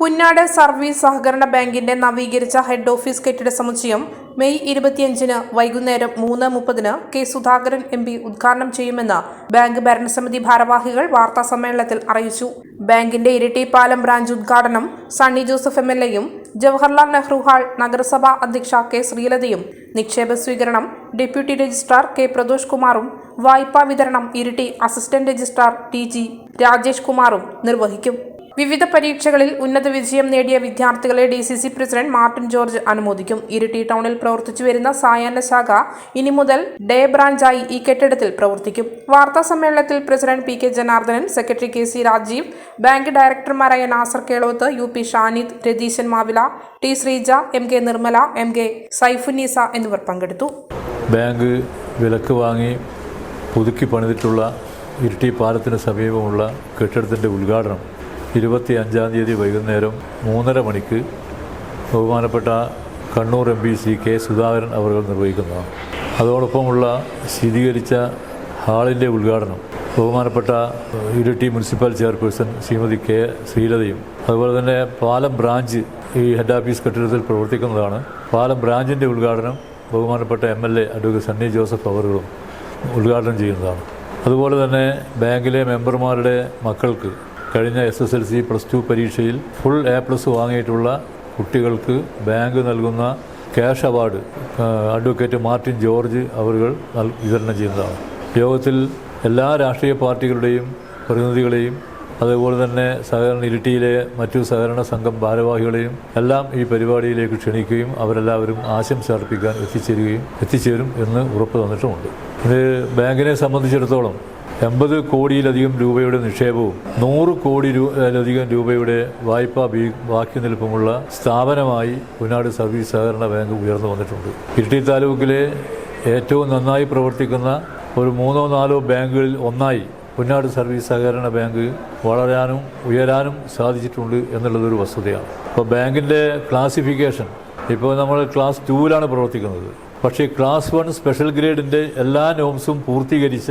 Punnad service സഹകരണ ബാങ്കിന്റെ നവീകരിച്ച ഹെഡ് ഓഫീസ് കെട്ടിട സമുച്ചയം മെയ് ഇരുപത്തിയഞ്ചിന് വൈകുന്നേരം മൂന്ന് മുപ്പതിന് കെ സുധാകരൻ എം പി ഉദ്ഘാടനം ചെയ്യുമെന്ന് ബാങ്ക് ഭരണസമിതി ഭാരവാഹികൾ വാർത്താ സമ്മേളനത്തിൽ അറിയിച്ചു. ബാങ്കിന്റെ ഇരിട്ടിപ്പാലം ബ്രാഞ്ച് ഉദ്ഘാടനം സണ്ണി ജോസഫ് എം എൽ എയും ജവഹർലാൽ നെഹ്റു ഹാൾ നഗരസഭാ അധ്യക്ഷ കെ ശ്രീലതയും. നിക്ഷേപ സ്വീകരണം ഡെപ്യൂട്ടി രജിസ്ട്രാർ കെ പ്രദോഷ് കുമാറും വായ്പാ വിതരണം Iritty assistant registrar T G Rajesh കുമാറും നിർവഹിക്കും. വിവിധ പരീക്ഷകളിൽ ഉന്നത വിജയം നേടിയ വിദ്യാർത്ഥികളെ D C C president Martin George അനുമോദിക്കും. Iritty ടൗണിൽ പ്രവർത്തിച്ചു വരുന്ന സായാഹ്ന ശാഖ ഇനി മുതൽ ഡേ ബ്രാഞ്ചായി ഈ കെട്ടിടത്തിൽ പ്രവർത്തിക്കും. വാർത്താ സമ്മേളനത്തിൽ president P K Janardhanan secretary K C Rajeev bank ഡയറക്ടർമാരായ Nasar Keloth U P Shanid Ratheesan Mavila T Sreeja M K Nirmala M K Saifunnisa എന്നിവർ പങ്കെടുത്തു. ബാങ്ക് വിലക്ക് വാങ്ങി പുതുക്കി പണിതിട്ടുള്ള ഇരിട്ടി പാലത്തിന് സമീപമുള്ള കെട്ടിടത്തിന്റെ ഉദ്ഘാടനം ഇരുപത്തി അഞ്ചാം തീയതി വൈകുന്നേരം മൂന്നര മണിക്ക് ബഹുമാനപ്പെട്ട Kannur M P C K Sudhakaran അവർ നിർവഹിക്കുന്നതാണ് അതോടൊപ്പമുള്ള സ്ഥിരീകരിച്ച ഹാളിന്റെ ഉദ്ഘാടനം ബഹുമാനപ്പെട്ട Iritty municipal chairperson Shrimathi K ശ്രീലതയും അതുപോലെ തന്നെ പാലം ബ്രാഞ്ച് ഈ ഹെഡ് ഓഫീസ് കെട്ടിടത്തിൽ പ്രവർത്തിക്കുന്നതാണ്. പാലം ബ്രാഞ്ചിന്റെ ഉദ്ഘാടനം ബഹുമാനപ്പെട്ട M L A advocate Sunny Joseph അവറുകളും ഉദ്ഘാടനം ചെയ്യുന്നതാണ്. അതുപോലെ തന്നെ ബാങ്കിലെ മെമ്പർമാരുടെ മക്കൾക്ക് കഴിഞ്ഞ S S L C plus two പരീക്ഷയിൽ ഫുൾ എ പ്ലസ് വാങ്ങിയിട്ടുള്ള കുട്ടികൾക്ക് ബാങ്ക് നൽകുന്ന cash award advocate Martin George നൽ- വിതരണം ചെയ്യുന്നതാണ്. യോഗത്തിൽ എല്ലാ രാഷ്ട്രീയ പാർട്ടികളുടെയും പ്രതിനിധികളെയും അതുപോലെ തന്നെ സഹകരണ ഇരിട്ടിയിലെ മറ്റു സഹകരണ സംഘം ഭാരവാഹികളെയും എല്ലാം ഈ പരിപാടിയിലേക്ക് ക്ഷണിക്കുകയും അവരെല്ലാവരും ആശംസ അർപ്പിക്കാൻ എത്തിച്ചേരുകയും എത്തിച്ചേരും എന്ന് ഉറപ്പ് തന്നിട്ടുമുണ്ട്. ഇത് ബാങ്കിനെ സംബന്ധിച്ചിടത്തോളം എൺപത് കോടിയിലധികം രൂപയുടെ നിക്ഷേപവും നൂറ് കോടി രൂപയിലധികം രൂപയുടെ വായ്പാ ബാക്കി നിൽപ്പുമുള്ള സ്ഥാപനമായി പുനാട് സർവീസ് സഹകരണ ബാങ്ക് ഉയർന്നു വന്നിട്ടുണ്ട്. ഇരിട്ടി താലൂക്കിലെ ഏറ്റവും നന്നായി പ്രവർത്തിക്കുന്ന ഒരു മൂന്നോ നാലോ ബാങ്കുകളിൽ ഒന്നായി പുന്നാട് സർവീസ് സഹകരണ ബാങ്ക് വളരാനും ഉയരാനും സാധിച്ചിട്ടുണ്ട് എന്നുള്ളതൊരു വസ്തുതയാണ്. അപ്പോൾ ബാങ്കിന്റെ ക്ലാസിഫിക്കേഷൻ ഇപ്പോൾ നമ്മൾ ക്ലാസ് ടൂവിലാണ് പ്രവർത്തിക്കുന്നത്. പക്ഷേ ക്ലാസ് വൺ സ്പെഷ്യൽ ഗ്രേഡിന്റെ എല്ലാ നോംസും പൂർത്തീകരിച്ച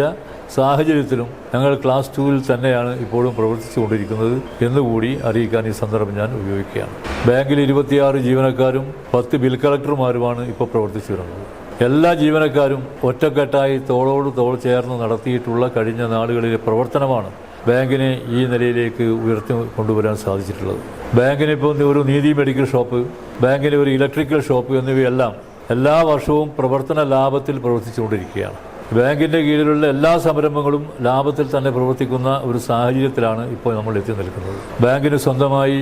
സാഹചര്യത്തിലും ഞങ്ങൾ ക്ലാസ് ടുവിൽ തന്നെയാണ് ഇപ്പോഴും പ്രവർത്തിച്ചുകൊണ്ടിരിക്കുന്നത് എന്നുകൂടി അറിയിക്കാൻ ഈ സന്ദർഭം ഞാൻ ഉപയോഗിക്കുകയാണ്. ബാങ്കിൽ ഇരുപത്തിയാറ് ജീവനക്കാരും പത്ത് ബിൽ കളക്ടർമാരുമാണ് ഇപ്പോൾ പ്രവർത്തിച്ചു വരുന്നത്. എല്ലാ ജീവനക്കാരും ഒറ്റക്കെട്ടായി തോളോട് തോൾ ചേർന്ന് നടത്തിയിട്ടുള്ള കഴിഞ്ഞ നാളുകളിലെ പ്രവർത്തനമാണ് ബാങ്കിനെ ഈ നിലയിലേക്ക് ഉയർത്തി കൊണ്ടുവരാൻ സാധിച്ചിട്ടുള്ളത്. ബാങ്കിനിപ്പോൾ ഒരു നീതി മെഡിക്കൽ ഷോപ്പ് ബാങ്കിന് ഒരു ഇലക്ട്രിക്കൽ ഷോപ്പ് എന്നിവയെല്ലാം എല്ലാ വർഷവും പ്രവർത്തന ലാഭത്തിൽ പ്രവർത്തിച്ചുകൊണ്ടിരിക്കുകയാണ്. ബാങ്കിന്റെ കീഴിലുള്ള എല്ലാ സംരംഭങ്ങളും ലാഭത്തിൽ തന്നെ പ്രവർത്തിക്കുന്ന ഒരു സാഹചര്യത്തിലാണ് ഇപ്പോൾ നമ്മൾ എത്തി നിൽക്കുന്നത്. ബാങ്കിന് സ്വന്തമായി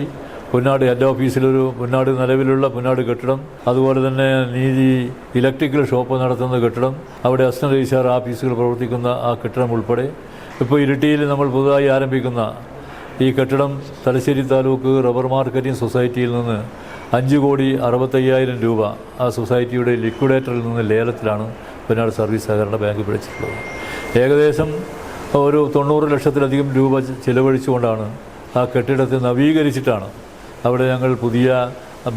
പുന്നാട് ഹെഡ് ഓഫീസിലൊരു പുന്നാട് നിലവിലുള്ള പുന്നാട് കെട്ടിടം അതുപോലെ തന്നെ നീതി ഇലക്ട്രിക്കൽ ഷോപ്പ് നടത്തുന്ന കെട്ടിടം അവിടെ അസിസ്റ്റന്റ് രജിസ്ട്രാർ ഓഫീസുകൾ പ്രവർത്തിക്കുന്ന ആ കെട്ടിടം ഉൾപ്പെടെ. ഇപ്പോൾ ഇരിട്ടിയിൽ നമ്മൾ പുതുതായി ആരംഭിക്കുന്ന ഈ കെട്ടിടം തലശ്ശേരി താലൂക്ക് റബ്ബർ മാർക്കറ്റിംഗ് സൊസൈറ്റിയിൽ നിന്ന് അഞ്ച് കോടി അറുപത്തയ്യായിരം രൂപ ആ സൊസൈറ്റിയുടെ ലിക്വിഡേറ്ററിൽ നിന്ന് ലേലത്തിലാണ് പിന്നാട് സർവീസ് സഹകരണ ബാങ്ക് പിടിച്ചിട്ടുള്ളത്. ഏകദേശം ഒരു തൊണ്ണൂറ് ലക്ഷത്തിലധികം രൂപ ചിലവഴിച്ചുകൊണ്ടാണ് ആ കെട്ടിടത്തെ നവീകരിച്ചിട്ടാണ് അവിടെ ഞങ്ങൾ പുതിയ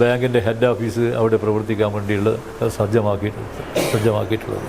ബാങ്കിന്റെ ഹെഡ് ഓഫീസ് അവിടെ പ്രവർത്തിക്കാൻ വേണ്ടിയുള്ള സജ്ജമാക്കിയിട്ടുള്ളത് സജ്ജമാക്കിയിട്ടുള്ളത്.